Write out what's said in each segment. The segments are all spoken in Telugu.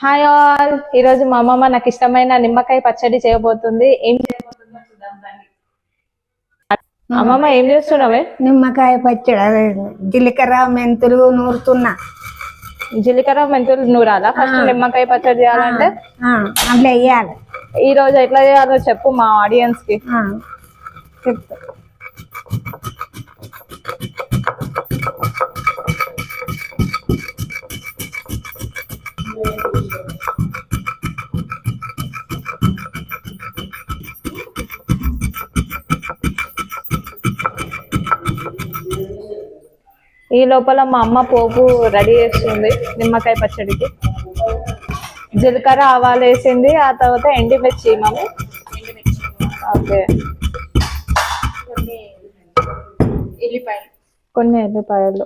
హాయ్ ఆల్ ఈరోజు మా అమ్మమ్మ నాకు ఇష్టమైన నిమ్మకాయ పచ్చడి చేయబోతుంది. ఏం చేయబోతుందో చూద్దాం రండి. అమ్మమ్మ ఏం చేస్తున్నావే? నిమ్మకాయ పచ్చడి అదే జీలకర్ర మెంతులు నూరుతున్నా. జీలకర్ర మెంతులు నూరాలా? ఫస్ట్ నిమ్మకాయ పచ్చడి చేయాలంటే? ఆ, అందులో వేయాలి. ఈ రోజు ఎట్లా చేయాలో చెప్పు మా ఆడియన్స్కి. చెప్తా. ఈ లోపల మా అమ్మ పోపు రెడీ చేస్తుంది నిమ్మకాయ పచ్చడికి. జీలకర్ర ఆవాలు వేసింది ఆ తర్వాత ఎండిమిర్చి మమ్మీ ఓకే. కొన్ని ఎల్లిపాయలు.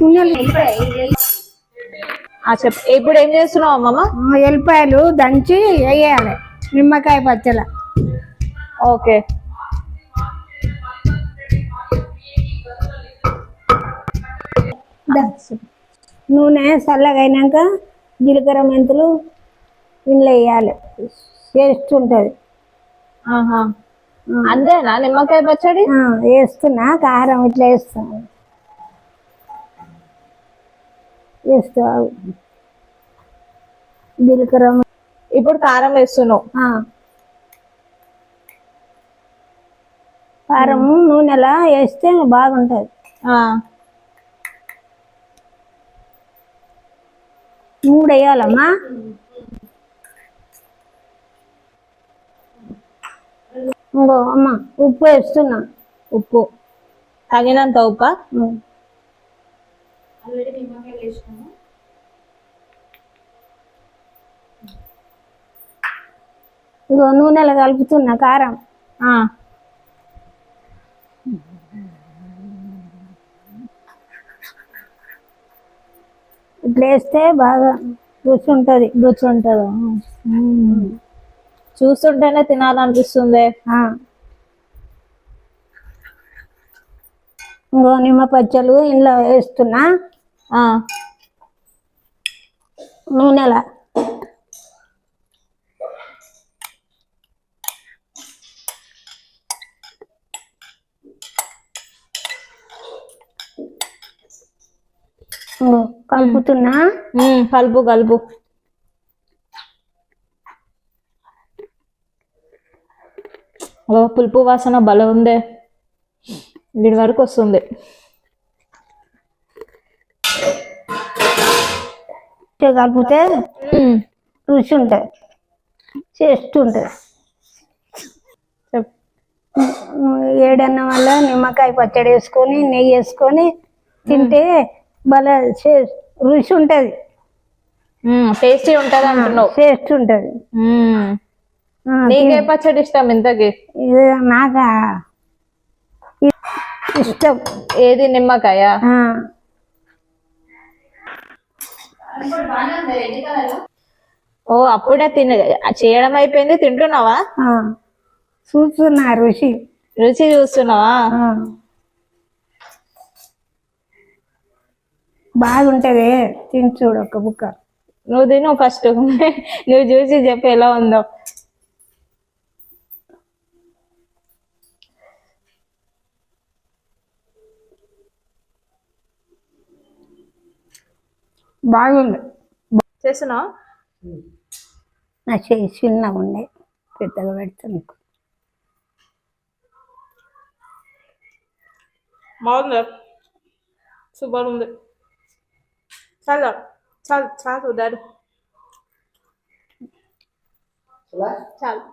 నూనె ఇప్పుడు ఏం చేస్తున్నావు అమ్మమ్మ? ఎల్లిపాయలు దంచి వేయాలి. నిమ్మకాయ పచ్చడి ఓకే. నూనె చల్లగా అయినాక జీలకర్ర మెంతులు ఇంట్లో వేయాలి. టేస్ట్ ఉంటుంది. అంతేనా? నిమ్మకాయ పచ్చడి? వేస్తున్నా. కారం ఇట్లా వేస్తున్నా. వేస్తా జీలకర్ర. ఇప్పుడు కారం వేస్తున్నావు ఆ. కారం నూనెలా వేస్తే బాగుంటది. ఆ, మూడు వేయాలమ్మా. ఇంకో అమ్మ ఉప్పు వేస్తున్నా. ఉప్పు. తగినంత ఉప్ప. ఇగో నూనెలో కలుపుతున్నా కారం. ఇట్లా వేస్తే బాగా రుచి ఉంటుంది రుచి ఉంటుందా చూస్తుంటేనే తినాలనిపిస్తుంది. ఇంకో నిమ్మ పచ్చలు ఇంట్లో వేస్తున్నా. నూనెల ఇంకో కలుపుతున్నా? కలుపు కలుపు. ఓ పులుపు వాసన భలే ఉంది. వీడి వరకు వస్తుంది. కలిపితే రుచి ఉంటుంది టేస్ట్ ఉంటుంది ఏడన్న వల్ల నిమ్మకాయ పచ్చడి వేసుకొని నెయ్యి వేసుకొని తింటే భలే రుచి ఉంటుంది. టేస్టీ ఉంటది అంటున్నావు. టేస్ట్ ఉంటుంది. నీకే పచ్చడి ఇష్టం ఇంతకి? నాకు? ఇష్టం. ఏది నిమ్మకాయ? ఓ అప్పుడే తిన. చేయడం అయిపోయింది తింటున్నావా. చూస్తున్నా రుచి. రుచి చూస్తున్నావా? బాగుంటది. తిని చూడు ఒక బుక్క నువ్వు తిను ఫస్ట్. నువ్వు చూసి చెప్పు ఎలా ఉందో. బాగుంది. చేస్తున్నావా? నా చేయి ఉండే. పెద్దగా పెడతా నీకు. బాగుంది? సూపర్ ఉంది. ચાલો ચાલો સારું દાદા ચાલો